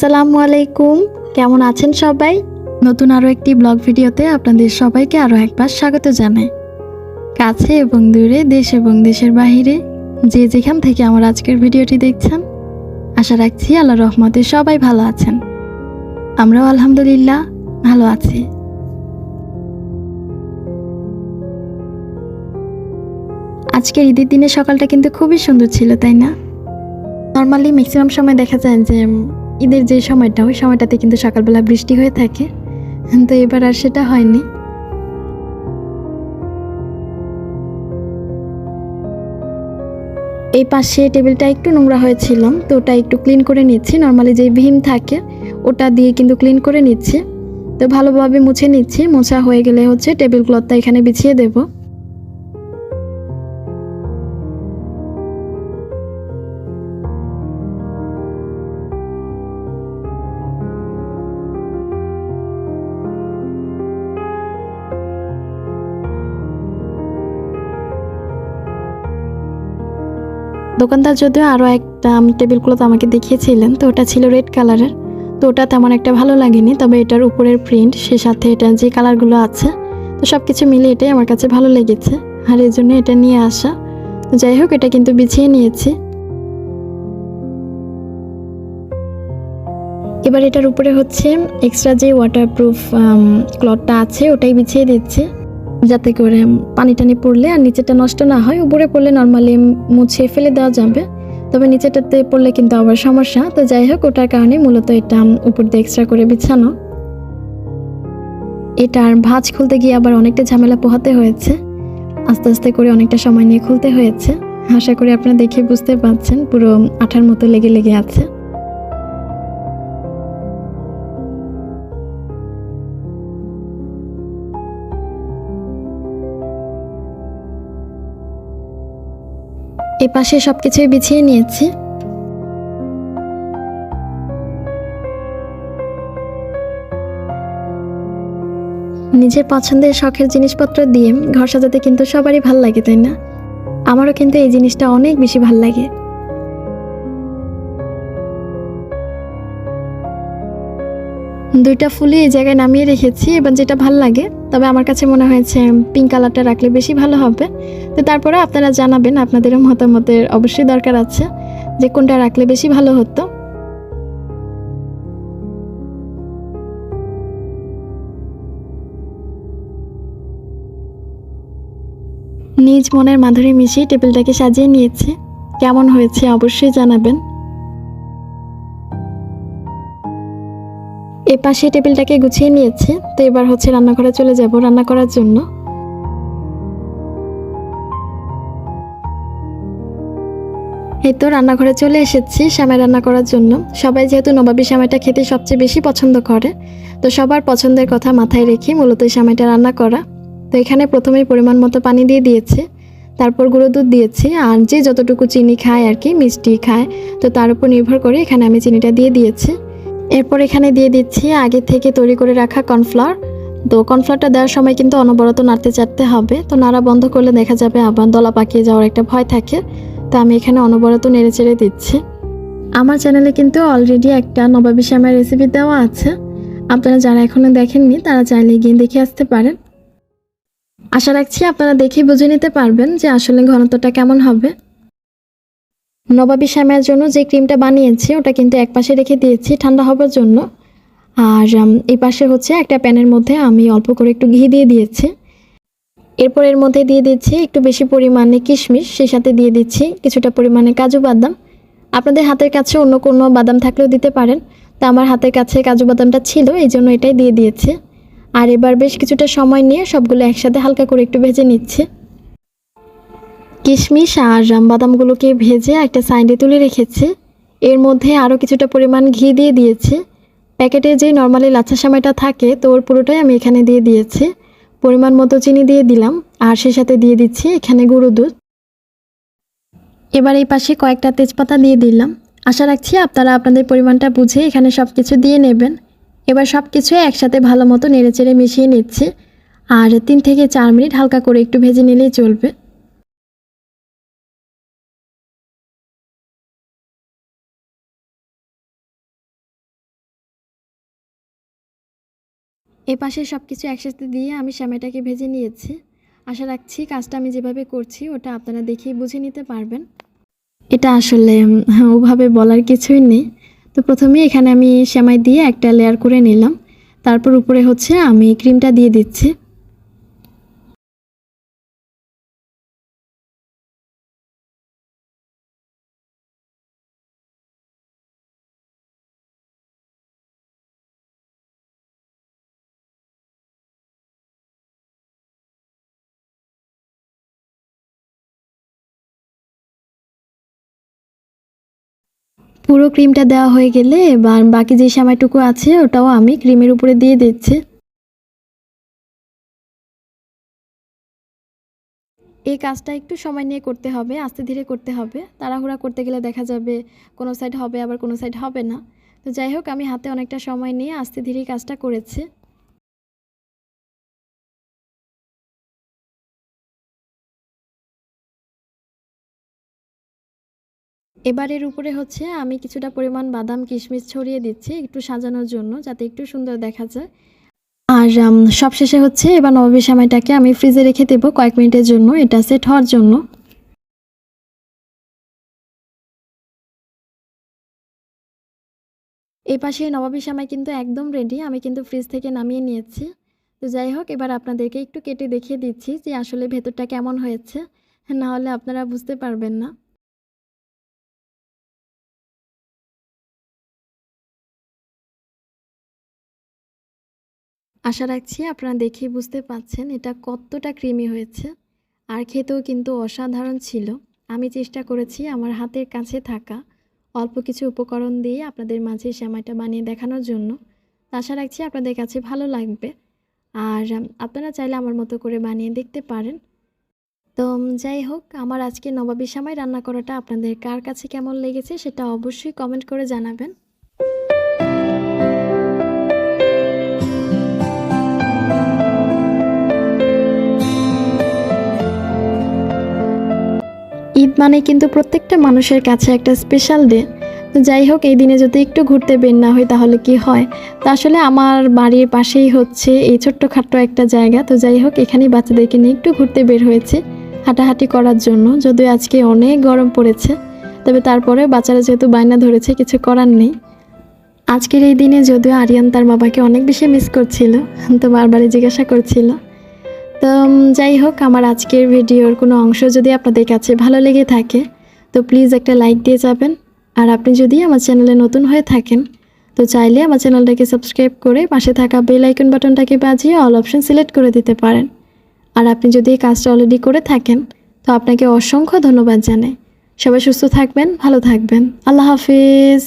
আসসালামু আলাইকুম। কেমন আছেন সবাই? নতুন আরও একটি ব্লগ ভিডিওতে আপনাদের সবাইকে আরও একবার স্বাগত জানাই। কাছে এবং দূরে, দেশ এবং দেশের বাহিরে, যে যেখান থেকে আমার আজকের ভিডিওটি দেখছেন, আশা রাখছি আল্লাহ রহমতে সবাই ভালো আছেন। আমরাও আলহামদুলিল্লাহ ভালো আছি। আজকের ঈদের দিনে সকালটা কিন্তু খুবই সুন্দর ছিল, তাই না? নর্মালি ম্যাক্সিমাম সময় দেখা যায় যে ঈদের যে সময়টা ওই সময়টাতে কিন্তু সকালবেলা বৃষ্টি হয়ে থাকে। তো এবার আর সেটা হয়নি। এই পাশে টেবিলটা একটু নোংরা হয়েছিল, তো ওটা একটু ক্লিন করে নিচ্ছি। নর্মালি যে ভীম থাকে, ওটা দিয়ে কিন্তু ক্লিন করে নিচ্ছি। তো ভালোভাবে মুছে নিচ্ছি। মোছা হয়ে গেলে হচ্ছে টেবিল ক্লথটা এখানে বিছিয়ে দেবো। দোকানদার যদিও আরও একটা টেবিল ক্লথ আমাকে দেখিয়েছিলেন, তো ওটা ছিল রেড কালারের। তো ওটা তেমন একটা ভালো লাগেনি, তবে এটার উপরের প্রিন্ট, সে সাথে এটা যে কালারগুলো আছে, তো সব কিছু মিলে এটাই আমার কাছে ভালো লেগেছে। আর এই জন্য এটা নিয়ে আসা। যাই হোক, এটা কিন্তু বিছিয়ে নিয়েছি। এবার এটার উপরে হচ্ছে এক্সট্রা যে ওয়াটারপ্রুফ ক্লথটা আছে, ওটাই বিছিয়ে দিচ্ছি। যাতে করে পানি টানি পড়লে আর নিচেটা নষ্ট না হয়। উপরে পড়লে নর্মালি মুছে ফেলে দেওয়া যাবে। তবে নিচেটাতে পড়লে কিন্তু আবার সমস্যা। তো যাই হোক, ওটার কারণে মূলত এটা উপর দিয়ে এক্সট্রা করে বিছানো। এটার ভাঁজ খুলতে গিয়ে আবার অনেকটা ঝামেলা পোহাতে হয়েছে। আস্তে আস্তে করে অনেকটা সময় নিয়ে খুলতে হয়েছে। আশা করি আপনারা দেখে বুঝতে পারছেন, পুরো আঠার মতো লেগে লেগে আছে। এ পাশে সব কিছুই বিছিয়ে নিয়েছি। নিজের পছন্দের শখের জিনিসপত্র দিয়ে ঘর সাজাতে কিন্তু সবারই ভালো লাগে, তাই না? আমারও কিন্তু এই জিনিসটা অনেক বেশি ভালো লাগে। দুইটা ফুলই এই জায়গায় নামিয়ে রেখেছি, এবার যেটা ভালো লাগে। তবে আমার কাছে মনে হয়েছে পিঙ্ক কালারটা রাখলে বেশি ভালো হবে। তো তারপরে আপনারা জানাবেন আপনাদেরও মতামতের অবশ্যই দরকার আছে, যে কোনটা রাখলে বেশি ভালো হতো। নিজ মনের মাধুরী মিশিয়ে টেবিলটাকে সাজিয়ে নিয়েছে। কেমন হয়েছে অবশ্যই জানাবেন। এ পাশে টেবিলটাকে গুছিয়ে নিয়েছে, তো এবার হচ্ছে রান্নাঘরে চলে যাব রান্না করার জন্য। এই তো রান্নাঘরে চলে এসেছি শ্যামাই রান্না করার জন্য। সবাই যেহেতু নবাবী শ্যামাইটা খেতে সবচেয়ে বেশি পছন্দ করে, তো সবার পছন্দের কথা মাথায় রেখে মূলত এই রান্না করা। তো এখানে প্রথমেই পরিমাণ মতো পানি দিয়ে দিয়েছে, তারপর গুঁড়ো দুধ দিয়েছি, আর যে যতটুকু চিনি খায় আর কি, মিষ্টি খায়, তো তার উপর নির্ভর করে এখানে আমি চিনিটা দিয়ে দিয়েছি। এরপর এখানে দিয়ে দিচ্ছি আগে থেকে তৈরি করে রাখা কর্নফ্লাওয়ার। তো কর্নফ্লাওয়ারটা দেওয়ার সময় কিন্তু অনবরত নাড়তে চাড়তে হবে। তো নাড়া বন্ধ করলে দেখা যাবে আবার দলা পাকিয়ে যাওয়ার একটা ভয় থাকে। তো আমি এখানে অনবরত নেড়ে চেড়ে দিচ্ছি। আমার চ্যানেলে কিন্তু অলরেডি একটা নবাবী শ্যামের রেসিপি দেওয়া আছে। আপনারা যারা এখনও দেখেননি, তারা চাইলে গিয়ে দেখে আসতে পারেন। আশা রাখছি আপনারা দেখে বুঝে নিতে পারবেন যে আসলে ঘনত্বটা কেমন হবে। নবাবী শ্যামের জন্য যে ক্রিমটা বানিয়েছি, ওটা কিন্তু এক পাশে রেখে দিয়েছি ঠান্ডা হবার জন্য। আর এই পাশে হচ্ছে একটা প্যানের মধ্যে আমি অল্প করে একটু ঘি দিয়ে দিয়েছি। এরপর এর মধ্যে দিয়ে দিচ্ছি একটু বেশি পরিমাণে কিশমিশ, সেই সাথে দিয়ে দিচ্ছি কিছুটা পরিমাণে কাজু বাদাম। আপনাদের হাতের কাছে অন্য কোনো বাদাম থাকলেও দিতে পারেন, তা আমার হাতের কাছে কাজু বাদামটা ছিল, এই জন্য এটাই দিয়ে দিয়েছি। আর এবার বেশ কিছুটা সময় নিয়ে সবগুলো একসাথে হালকা করে একটু ভেজে নিচ্ছে। কিশমিশ আর বাদামগুলোকে ভেজে একটা সাইডে তুলে রেখেছি। এর মধ্যে আরও কিছুটা পরিমাণ ঘি দিয়ে দিয়েছি। প্যাকেটে যে নর্মালি লাচ্ছা সামাইটা থাকে, তো ওর পুরোটাই আমি এখানে দিয়ে দিয়েছি। পরিমাণ মতো চিনি দিয়ে দিলাম, আর সে সাথে দিয়ে দিচ্ছি এখানে গুঁড়ো দুধ। এবার এই পাশে কয়েকটা তেজপাতা দিয়ে দিলাম। আশা রাখছি আপনারা আপনাদের পরিমাণটা বুঝে এখানে সব কিছু দিয়ে নেবেন। এবার সব কিছু একসাথে ভালো মতো নেড়েচেড়ে মিশিয়ে নিচ্ছি। আর তিন থেকে চার মিনিট হালকা করে একটু ভেজে নিলেই চলবে। এ পাশে সব কিছু একসাথে দিয়ে আমি সেমাইটাকে ভেজে নিয়েছি। আশা রাখছি কাজটা আমি যেভাবে করছি, ওটা আপনারা দেখেই বুঝে নিতে পারবেন। এটা আসলে ওভাবে বলার কিছুই নেই। তো প্রথমে এখানে আমি সেমাই দিয়ে একটা লেয়ার করে নিলাম। তারপর উপরে হচ্ছে আমি ক্রিমটা দিয়ে দিচ্ছি। পুরো ক্রিমটা দেওয়া হয়ে গেলে এবার বাকি যে সময়টুকু আছে, ওটাও আমি ক্রিমের উপরে দিয়ে দিচ্ছি। এই কাজটা একটু সময় নিয়ে করতে হবে, আস্তে ধীরে করতে হবে। তাড়াহুড়া করতে গেলে দেখা যাবে কোনো সাইড হবে, আবার কোনো সাইড হবে না। তো যাই হোক, আমি হাতে অনেকটা সময় নিয়ে আস্তে ধীরে কাজটা করেছি। এবার এর উপরে হচ্ছে আমি কিছুটা পরিমাণ বাদাম, কিশমিশ ছড়িয়ে দিচ্ছি একটু সাজানোর জন্য যাতে একটু সুন্দর দেখা যায়। আর সবশেষে হচ্ছে এবার নবাবী সামাইটাকে আমি ফ্রিজে রেখে দেবো কয়েক মিনিটের জন্য, এটা সেট হওয়ার জন্য। এই পাশে নবাবী সামাই কিন্তু একদম রেডি আমি কিন্তু ফ্রিজ থেকে নামিয়ে নিয়েছি। তো যাই হোক, এবার আপনাদেরকে একটু কেটে দেখিয়ে দিচ্ছি যে আসলে ভেতরটা কেমন হয়েছে। না হলে আপনারা বুঝতে পারবেন না। আশা রাখছি আপনারা দেখেই বুঝতে পাচ্ছেন এটা কতটা ক্রিমি হয়েছে। আর খেতেও কিন্তু অসাধারণ ছিল। আমি চেষ্টা করেছি আমার হাতের কাছে থাকা অল্প কিছু উপকরণ দিয়ে আপনাদের মাঝে সেমাইটা বানিয়ে দেখানোর জন্য। আশা রাখছি আপনাদের কাছে ভালো লাগবে। আর আপনারা চাইলে আমার মতো করে বানিয়ে দেখতে পারেন। তো যাই হোক, আমার আজকে নবাবী সামাই রান্না করাটা আপনাদের কার কাছে কেমন লেগেছে সেটা অবশ্যই কমেন্ট করে জানাবেন। ঈদ মানে কিন্তু প্রত্যেকটা মানুষের কাছে একটা স্পেশাল ডে তো যাই হোক, এই দিনে যদি একটু ঘুরতে বের না হয় তাহলে কি হয়? তো আসলে আমার বাড়ির পাশেই হচ্ছে এই ছোট্টখাট্ট একটা জায়গা। তো যাই হোক, এখানেই বাচ্চাদেরকে নিয়ে একটু ঘুরতে বের হয়েছে হাঁটাহাঁটি করার জন্য। যদিও আজকে অনেক গরম পড়েছে, তবে তারপরে বাচ্চারা যেহেতু বায়না ধরেছে, কিছু করার নেই। আজকের এই দিনে যদিও আরিয়ান তার বাবাকে অনেক বেশি মিস করছিল, তো বারবারই জিজ্ঞাসা করছিল। তো যাই হোক, আমার আজকের ভিডিওর কোনো অংশ যদি আপনাদের কাছে ভালো লেগে থাকে, তো প্লিজ একটা লাইক দিয়ে যাবেন। আর আপনি যদি আমার চ্যানেলে নতুন হয়ে থাকেন, তো চাইলে আমার চ্যানেলটাকে সাবস্ক্রাইব করে পাশে থাকা বেল আইকন বাটনটাকে বাজিয়ে অল অপশন সিলেক্ট করে দিতে পারেন। আর আপনি যদি এই কাজটা অলরেডি করে থাকেন, তো আপনাকে অসংখ্য ধন্যবাদ জানাই। সবাই সুস্থ থাকবেন, ভালো থাকবেন। আল্লাহ হাফিজ।